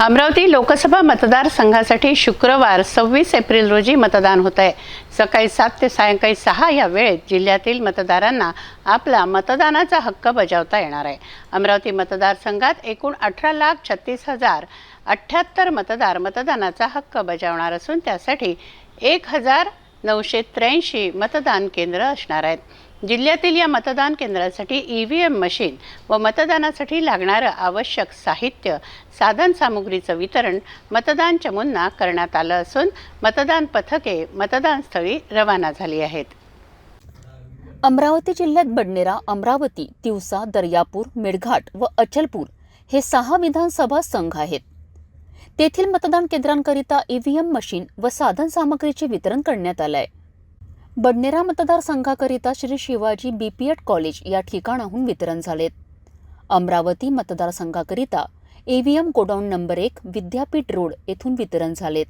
अमरावती लोकसभा मतदारसंघासाठी शुक्रवार सव्वीस एप्रिल रोजी मतदान होत आहे सकाळी सात ते सायंकाळी सहा या वेळेत जिल्ह्यातील मतदारांना आपला मतदानाचा हक्क बजावता येणार आहे. अमरावती मतदारसंघात एकूण अठरा लाख छत्तीस हजार अठ्ठ्याहत्तर मतदार मतदानाचा हक्क बजावणार असून त्यासाठी एक हजार नऊशे त्र्याऐंशी मतदान केंद्र असणार आहेत. जिल्ह्यातील या मतदान केंद्रासाठी ई व्ही एम मशीन व मतदानासाठी लागणारं आवश्यक साहित्य साधन सामुग्रीचं वितरण मतदान चमूंना करण्यात आलं असून मतदान पथके मतदानस्थळी रवाना झाली आहेत. अमरावती जिल्ह्यात बडनेरा अमरावती तिवसा दर्यापूर मेळघाट व अचलपूर हे सहा विधानसभा संघ आहेत. तेथील मतदान केंद्रांकरिता ईव्हीएम मशीन व साधन सामग्रीचे वितरण करण्यात आलं आहे बडनेरा मतदारसंघाकरिता श्री शिवाजी बीपीएड कॉलेज या ठिकाणाहून वितरण झालेत. अमरावती मतदारसंघाकरिता ईव्हीएम गोडाऊन नंबर एक विद्यापीठ रोड येथून वितरण झालेत.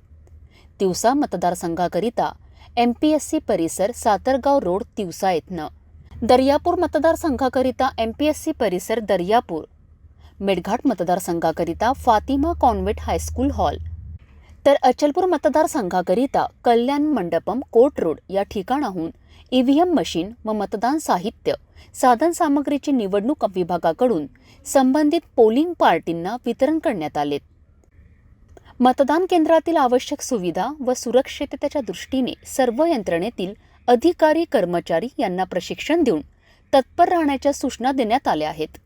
तिवसा मतदारसंघाकरिता एम पी एस सी परिसर सातरगाव रोड तिवसा येथनं. दर्यापूर मतदारसंघाकरिता एम पी एस सी परिसर Daryapur. मेडघाट मतदारसंघाकरिता Fatima convent high school hall तर अचलपूर मतदारसंघाकरिता कल्याण मंडपम कोर्ट रोड या ठिकाणाहून ईव्हीएम मशीन व मतदान साहित्य साधन सामग्रीची निवडणूक विभागाकडून संबंधित पोलिंग पार्टींना वितरण करण्यात आले. मतदान केंद्रातील आवश्यक सुविधा व सुरक्षिततेच्या दृष्टीने सर्व यंत्रणेतील अधिकारी कर्मचारी यांना प्रशिक्षण देऊन तत्पर राहण्याच्या सूचना देण्यात आल्या आहेत.